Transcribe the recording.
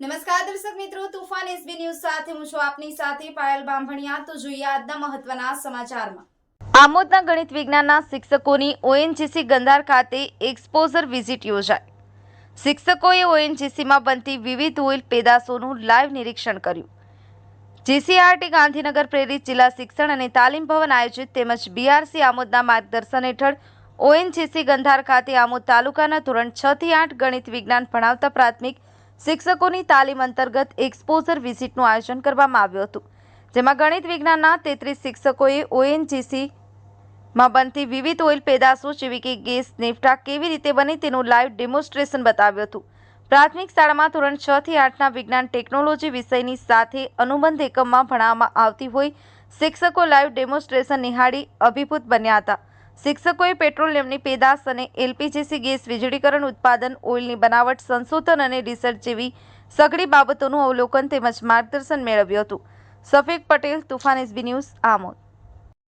નમસ્કાર દર્શક મિત્રો, તુફાન એસબી ન્યૂઝ સાથે હું છું આપની સાથે પાયલ બામભણિયા તો જોઈએ આજના મહત્વના સમાચારમાં. આમોદના ગણિત વિજ્ઞાનના શિક્ષકોની ઓએનજીસી ગંધાર ખાતે એક્સપોઝર વિઝિટ યોજાઈ. શિક્ષકોએ ઓએનજીસીમાં બનતી વિવિધ ઓઇલ પેદાશોનું લાઈવ નિરીક્ષણ કર્યું. જીસીઆરટી ગાંધીનગર પ્રેરિત જિલ્લા શિક્ષણ અને તાલીમ ભવન આયોજિત તેમજ બીઆરસી આમોદના માર્ગદર્શન હેઠળ ઓએનજીસી ગંધાર ખાતે આમોદ તાલુકાના ધોરણ છ થી આઠ ગણિત વિજ્ઞાન ભણાવતા પ્રાથમિક શિક્ષકોની તાલીમ અંતર્ગત એક્સપોઝર વિઝિટનું આયોજન કરવામાં આવ્યું હતું, જેમાં ગણિત વિજ્ઞાનના તેત્રીસ શિક્ષકોએ ઓએનજીસી માં બનતી વિવિધ ઓઇલ પેદાશો જેવી કે ગેસ, નેફટા કેવી રીતે બને તેનું લાઈવ ડેમોન્સ્ટ્રેશન બતાવ્યું હતું. પ્રાથમિક શાળામાં ધોરણ છ થી આઠના વિજ્ઞાન ટેકનોલોજી વિષયની સાથે અનુબંધ એકમમાં ભણાવવામાં આવતી હોય, શિક્ષકો લાઈવ ડેમોન્સ્ટ્રેશન નિહાળી અભિભૂત બન્યા હતા. શિક્ષકોએ પેટ્રોલિયમની પેદાશ અને એલપીજીસી ગેસ વીજળીકરણ ઉત્પાદન, ઓઇલની બનાવટ, સંશોધન અને રિસર્ચ જેવી સઘળી બાબતોનું અવલોકન તેમજ માર્ગદર્શન મેળવ્યું હતું. Safiq Patel, Toofan SB news Amod.